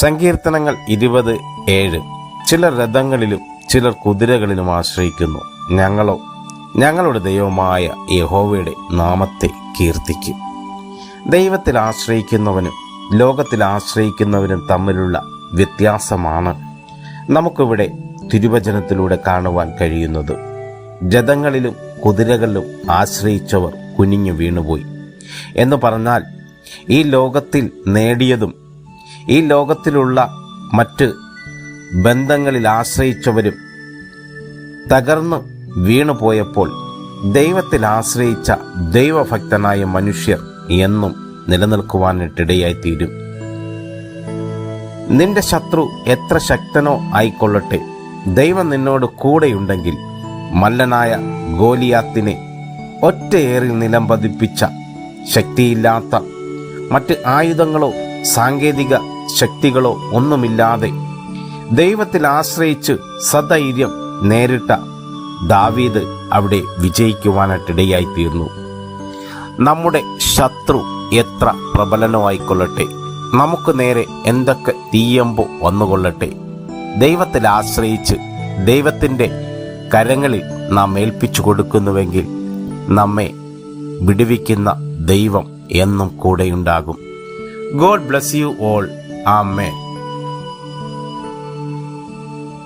സങ്കീർത്തനങ്ങൾ ഇരുപത് ഏഴ്. ചിലർ രഥങ്ങളിലും ചിലർ കുതിരകളിലും ആശ്രയിക്കുന്നു. ഞങ്ങളോ ഞങ്ങളുടെ ദൈവമായ യഹോവയുടെ നാമത്തെ കീർത്തിക്കും. ദൈവത്തിൽ ആശ്രയിക്കുന്നവനും ലോകത്തിൽ ആശ്രയിക്കുന്നവനും തമ്മിലുള്ള വ്യത്യാസമാണ് നമുക്കിവിടെ തിരുവചനത്തിലൂടെ കാണുവാൻ കഴിയുന്നത്. രഥങ്ങളിലും കുതിരകളിലും ആശ്രയിച്ചവർ കുനിഞ്ഞു വീണുപോയി. എന്ന് പറഞ്ഞാൽ ഈ ലോകത്തിൽ നേടിയതും ഈ ലോകത്തിലുള്ള മറ്റ് ബന്ധങ്ങളിൽ ആശ്രയിച്ചവരും തകർന്നു വീണുപോയപ്പോൾ ദൈവത്തിൽ ആശ്രയിച്ച ദൈവഭക്തനായ മനുഷ്യർ എന്നും നിലനിൽക്കുവാനിട്ടിടയായി തീരും നിന്റെ ശത്രു എത്ര ശക്തനോ ആയിക്കൊള്ളട്ടെ. ദൈവം നിന്നോട് കൂടെയുണ്ടെങ്കിൽ മല്ലനായ ഗോലിയാത്തിനെ ഒറ്റയേറിൽ നിലം പതിപ്പിച്ച ശക്തിയില്ലാത്ത മറ്റ് ആയുധങ്ങളോ സാങ്കേതിക ശക്തികളോ ഒന്നുമില്ലാതെ ദൈവത്തിൽ ആശ്രയിച്ച് സധൈര്യം നേരിട്ട ദാവീദ് അവിടെ വിജയിക്കുവാനായിട്ടിടയായി തീർന്നു നമ്മുടെ ശത്രു എത്ര പ്രബലനോ ആയിക്കൊള്ളട്ടെ നമുക്ക് നേരെ എന്തൊക്കെ തീയമ്പോ വന്നുകൊള്ളട്ടെ? ദൈവത്തിൽ ആശ്രയിച്ച് ദൈവത്തിന്റെ കരങ്ങളിൽ നാം ഏൽപ്പിച്ചു കൊടുക്കുന്നുവെങ്കിൽ നമ്മെ വിടുവിക്കുന്ന ദൈവം എന്നും കൂടെയുണ്ടാകും. God bless you all. Amen.